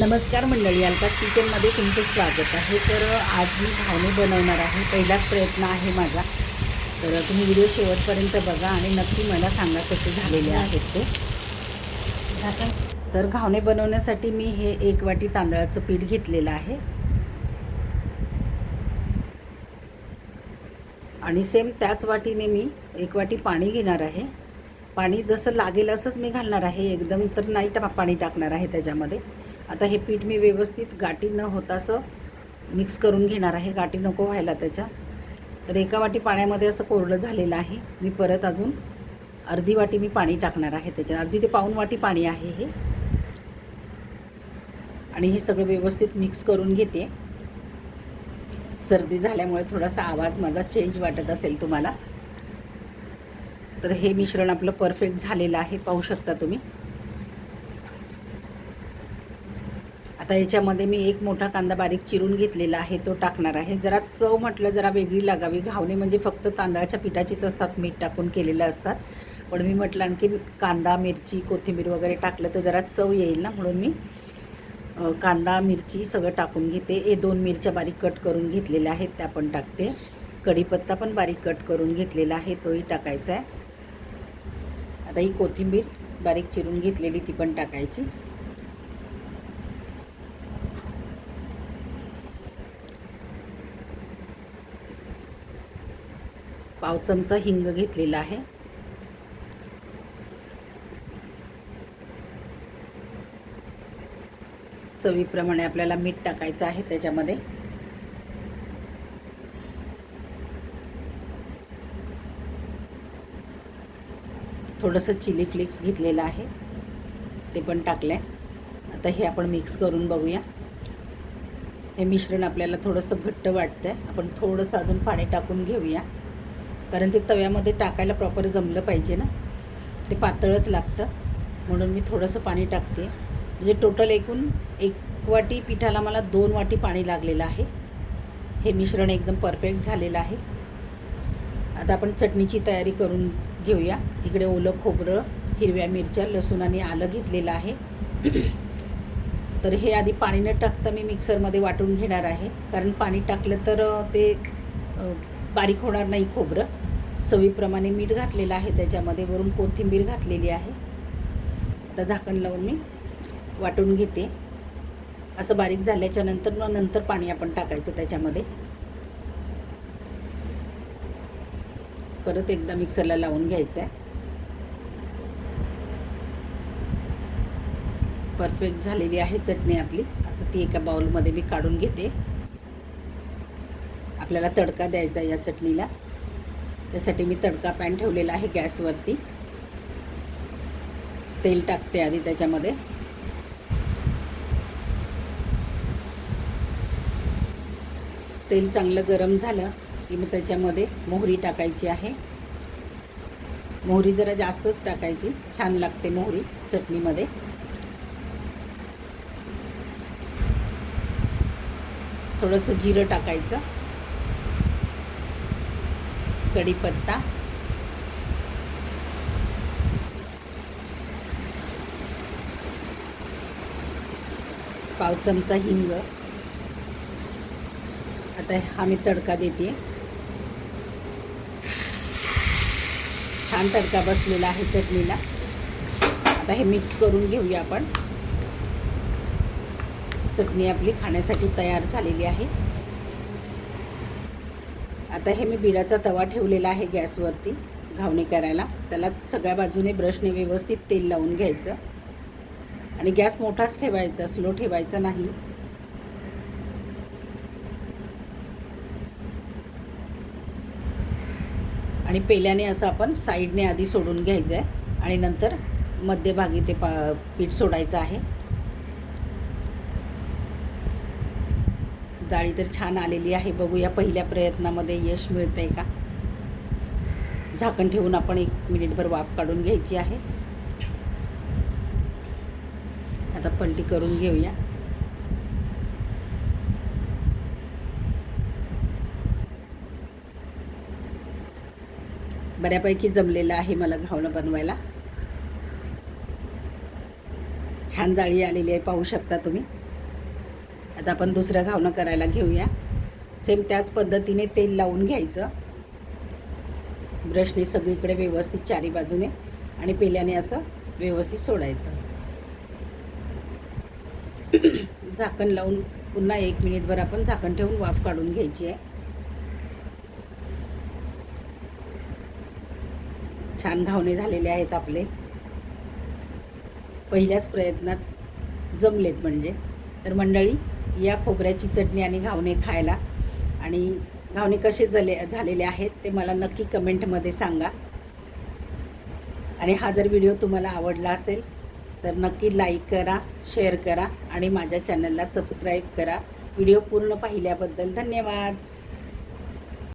नमस्कार मंडळी अलकास किचनमध्ये तुमचं स्वागत आहे. तर आज मी घावणे बनवणार आहे. पहिलाच प्रयत्न आहे माझा. तर तुम्ही व्हिडिओ शेवटपर्यंत बघा आणि नक्की मला सांगा कसे झालेले आहेत ते. तर घावणे बनवण्यासाठी मी हे एक वाटी तांदळाचं पीठ घेतलेलं आहे. आणि सेम त्याच वाटीने मी एक वाटी पाणी घेणार आहे. पाणी जसं लागेल असंच मी घालणार आहे. एकदम तर नाही टा पाणी टाकणार आहे त्याच्यामध्ये. आता हे पीठ मी व्यवस्थित गाठी न होता असं मिक्स करून घेणार आहे. गाठी नको व्हायला त्याच्या. तर एका वाटी पाण्यामध्ये असं कोरडं झालेलं आहे. मी परत अजून अर्धी वाटी मी पाणी टाकणार आहे त्याच्यात. अर्धी ते पाऊन वाटी पाणी आहे हे. आणि हे सगळं व्यवस्थित मिक्स करून घेते. सर्दी झाल्यामुळे थोडासा आवाज माझा चेंज वाटत असेल तुम्हाला. तर हे मिश्रण आपलं परफेक्ट झालेलं आहे. पाहू शकता तुम्ही. आता याच्यामध्ये मी एक मोठा कांदा बारीक चिरून घेतलेला आहे तो टाकणार आहे. जरा चव म्हटलं जरा वेगळी लागावी. घावणे म्हणजे फक्त तांदळाच्या पिठाचीच असतात मीठ टाकून केलेलं असतात. पण मी म्हटलं आणखी कांदा मिरची कोथिंबीर वगैरे टाकलं तर जरा चव येईल ना म्हणून मी कांदा मिरची सगळं टाकून घेते. हे दोन मिरच्या बारीक कट करून घेतलेल्या आहेत त्या पण टाकते. कढीपत्ता पण बारीक कट करून घेतलेला आहे तोही टाकायचा आहे. आता ही कोथिंबीर बारीक चिरून घेतलेली ती पण टाकायची. पाव चमचा हिंग घेतलेला आहे. चवीप्रमाणे आपल्याला मीठ टाकायचं आहे त्याच्यामध्ये. थोडंसं चिली फ्लेक्स घेतलेलं आहे. ते पण टाकलं आहे आता हे आपण मिक्स करून बघूया. हे मिश्रण आपल्याला थोडंसं घट्ट वाटतं आहे आपण थोडंसं अजून पाणी टाकून घेऊया. कारण ते तव्यामध्ये टाकायला प्रॉपर जमलं पाहिजे ना. ते पातळच लागतं. म्हणून मी थोडंसं पाणी टाकते. म्हणजे टोटल एकूण एक वाटी पिठाला मला दोन वाटी पाणी लागलेलं आहे. हे मिश्रण एकदम परफेक्ट झालेलं आहे. आता आपण चटणीची तयारी करून घेऊया. इकडे ओलं खोबरं हिरव्या मिरच्या लसूण आणि आलं घेतलेलं आहे. तर हे आधी पाणी न टाकता मी मिक्सरमध्ये वाटून घेणार आहे. कारण पाणी टाकलं तर ते बारीक होणार नाही खोबरं. चवीप्रमाणे मीठ घातलेलं आहे त्याच्यामध्ये वरून कोथिंबीर घातलेली आहे. आता झाकण लावून मी वाटून घेते. असं बारीक झाल्याच्यानंतर मग नंतर पाणी आपण टाकायचं त्याच्यामध्ये. परत एकदा मिक्सरला लावून घ्यायचं आहे परफेक्ट झालेली आहे चटणी आपली. आता ती एका बाउलमध्ये मी काढून घेते. आपल्याला तडका द्यायचा या चटणीला. त्यासाठी मी तडका पॅन ठेवलेला आहे गॅसवरती. तेल टाकते आधी त्याच्यामध्ये. तेल चांगलं गरम झालं की मग त्याच्यामध्ये मोहरी टाकायची आहे. मोहरी जरा जास्तच टाकायची. छान लागते मोहरी चटणीमध्ये. थोडंसं जिरं टाकायचं. कढीपत्ता. पाव चमचा हिंग. आता हा मी तडका देते. छान तडका बसलेला आहे चटणीला. आता हे मिक्स करून घेऊया आपण. चटणी आपली खाण्यासाठी तयार झालेली आहे. आता हे मी बिडाचा तवा ठेवलेला आहे गॅसवरती घावणे करायला. त्याला सगळ्या बाजूने ब्रशने व्यवस्थित तेल लावून घ्यायचं. आणि गॅस मोठाच ठेवायचा स्लो ठेवायचा नाही. आणि पेल्याने असं आपण साईडने आधी सोडून घ्यायचं आहे आणि नंतर मध्यभागी ते पा पीठ सोडायचं आहे. जाळी तर छान आलेली आहे. बघूया पहिल्या प्रयत्नामध्ये यश मिळतंय का? झाकण ठेवून आपण एक मिनिटभर वाफ काढून घ्यायची आहे. आता पलटी करून घेऊया. बऱ्यापैकी जमलेलं आहे मला घावणं बनवायला. छान जाळी आलेली आहे पाहू शकता तुम्ही. आता आपण दुसरं घावणं करायला घेऊया. सेम त्याच पद्धतीने तेल लावून घ्यायचं. ब्रशने सगळीकडे व्यवस्थित चारी बाजूने आणि पेल्याने असं व्यवस्थित सोडायचं. झाकण लावून पुन्हा एक मिनिटभर आपण झाकण ठेवून वाफ काढून घ्यायची आहे. छान घावणे झालेले आहेत आपले. पहिल्याच प्रयत्नात जमलेत म्हणजे. तर मंडळी या खोबऱ्याची चटणी आणि घावणे खायला. आणि घावणे कसे झाले झालेले आहेत ते मला नक्की कमेंटमध्ये सांगा. आणि हा जर व्हिडिओ तुम्हाला आवडला असेल तर नक्की लाईक करा शेअर करा आणि माझ्या चॅनलला सबस्क्राईब करा. व्हिडिओ पूर्ण पाहिल्याबद्दल धन्यवाद.